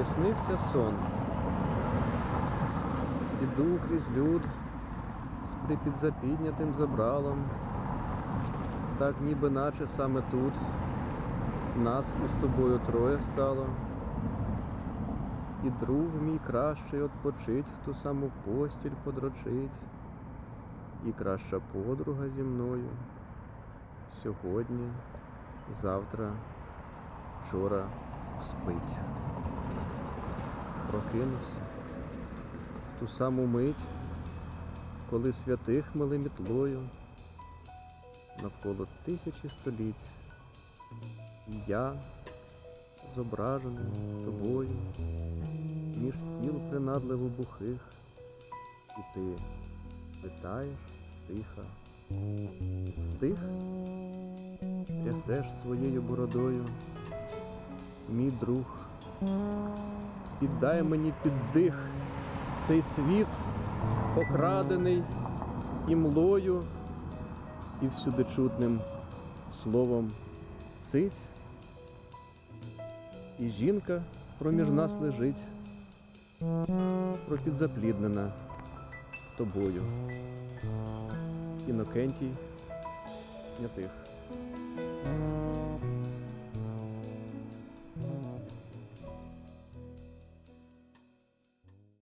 приснився сон. Іду крізь люд з припідзапіднятим забралом. Так ніби наче саме тут нас із тобою троє стало. І друг мій кращий отпочить, в ту саму постіль подрочить. І краща подруга зі мною сьогодні, завтра, вчора спить. Прокинувся в ту саму мить, коли святих мили мітлою навколо тисячі століть. Я зображений тобою між тіл принадливо бухих, і ти питаєш тихо. Стих трясеш своєю бородою, мій друг, піддай мені під дих цей світ, окрадений і млою, і всюди чутним словом цить. І жінка проміж нас лежить, пропідзапліднена тобою. Інокентій снятих.